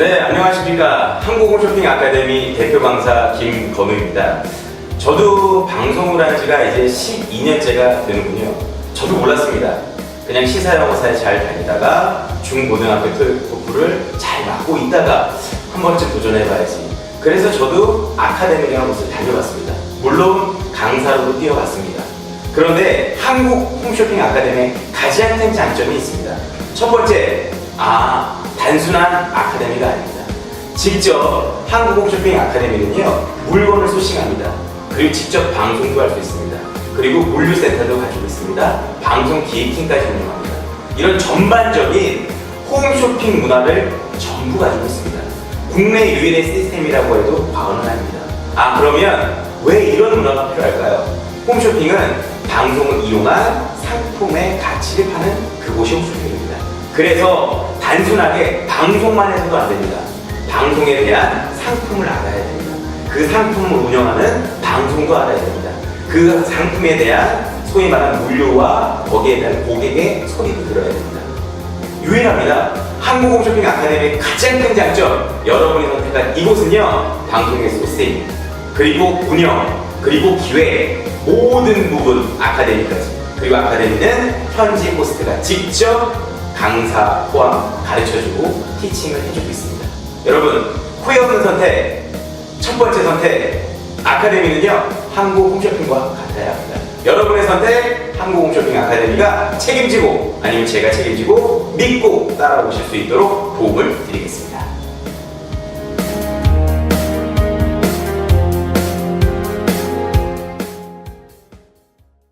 네, 안녕하십니까. 한국홈 쇼핑 아카데미 대표 강사 김건우입니다. 저도 방송을 한 지가 이제 12년째가 되는군요. 저도 몰랐습니다. 그냥 시사영어사에 잘 다니다가 중고등학교 토플을 잘 맡고 있다가 한 번쯤 도전해봐야지. 그래서 저도 아카데미라는 곳을 다녀봤습니다. 물론 강사로도 뛰어봤습니다. 그런데 한국 홈쇼핑 아카데미의 가장 큰 장점이 있습니다. 첫 번째, 아, 단순한 아카데미가 아닙니다. 직접 한국 홈쇼핑 아카데미는요, 물건을 소싱합니다. 그리고 직접 방송도 할 수 있습니다. 그리고 물류센터도 가지고 있습니다. 방송 기획팀까지 운영합니다. 이런 전반적인 홈쇼핑 문화를 전부 가지고 있습니다. 국내 유일의 시스템이라고 해도 과언은 아닙니다. 아, 그러면 왜 이런 문화가 필요할까요? 홈쇼핑은 방송을 이용한 상품의 가치를 파는 그곳이 홈쇼핑입니다. 그래서 단순하게 방송만 해서도 안 됩니다. 방송에 대한 상품을 알아야 됩니다. 그 상품을 운영하는 방송도 알아야 됩니다. 그 상품에 대한 소위 말하는 물류와 거기에 대한 고객의 소리도 들어야 됩니다. 유일합니다. 한국 홈 쇼핑 아카데미의 가장 큰 장점, 여러분이 선택한 이곳은요, 방송의 소스입니다. 그리고 운영, 그리고 기획, 모든 부분 아카데미까지. 그리고 아카데미는 현지 호스트가 직접 강사 포함 가르쳐주고 티칭을 해주고 있습니다. 여러분, 없는 선택, 첫 번째 선택, 아카데미는요, 한국 홈쇼핑과 같아야 합니다. 여러분의 선택, 한국 홈쇼핑 아카데미가 책임지고, 아니면 제가 책임지고, 믿고 따라오실 수 있도록 도움을 드리겠습니다.